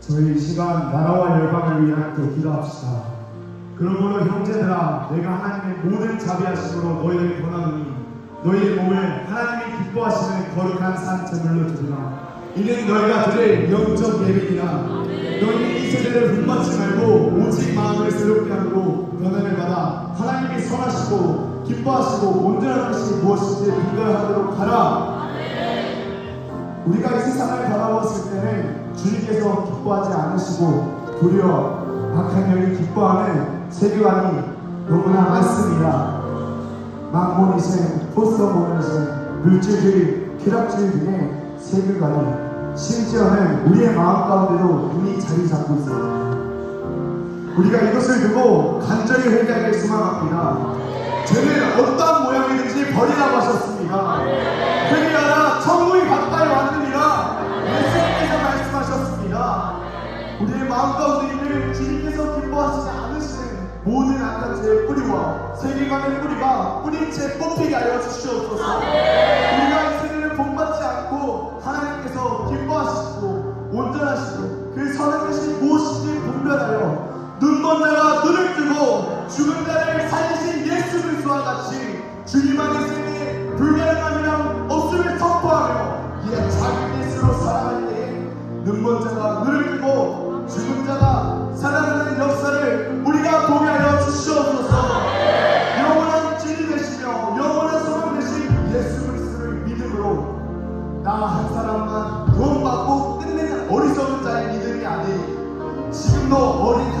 저희 이 시간 나라와 열방을 위하여 또 기도합시다. 그러므로 형제들아 내가 하나님의 모든 자비하심으로 너희를 권하노니 너희의 몸을 하나님이 기뻐하시는 거룩한 산 제물로 드리라. 이는 너희가 드릴 영적 예배이라 너희 이 세대를 분받지 말고 오직 마음을 새롭게 하고 변화를 받아 하나님이 선하시고 기뻐하시고 온전한 것이 무엇인지 분별하도록 하라. 우리가 이 세상을 바라보았을 때는 주님께서 기뻐하지 않으시고 도리어 악한 영이 기뻐하는 세계관이 너무나 많습니다. 망몬이신 포스터몬이신 물질주의, 쾌락주의 등의 세계관이 심지어는 우리의 마음 가운데도 이미 자리 잡고 있습니다. 우리가 이것을 두고 간절히 회개하길 소망합니다. 죄는 어떠한 모양이든지 버리라고 죄의 뿌리와 세계관의 뿌리가 뿌린 채 뽑히게 하여 주시옵소서. 우리가 이 세계를 본받지 않고 하나님께서 기뻐하시고 온전하시고 그 선한 것이 무엇인지 분별하여 눈먼 자가 눈을 뜨고 죽은 자를 살리신 예수 그리스도와 같이 주님 안에 세계에 불 한 사람만 구원받고 끝내는 어리석은 자의 믿음이 아닌 지금도 어린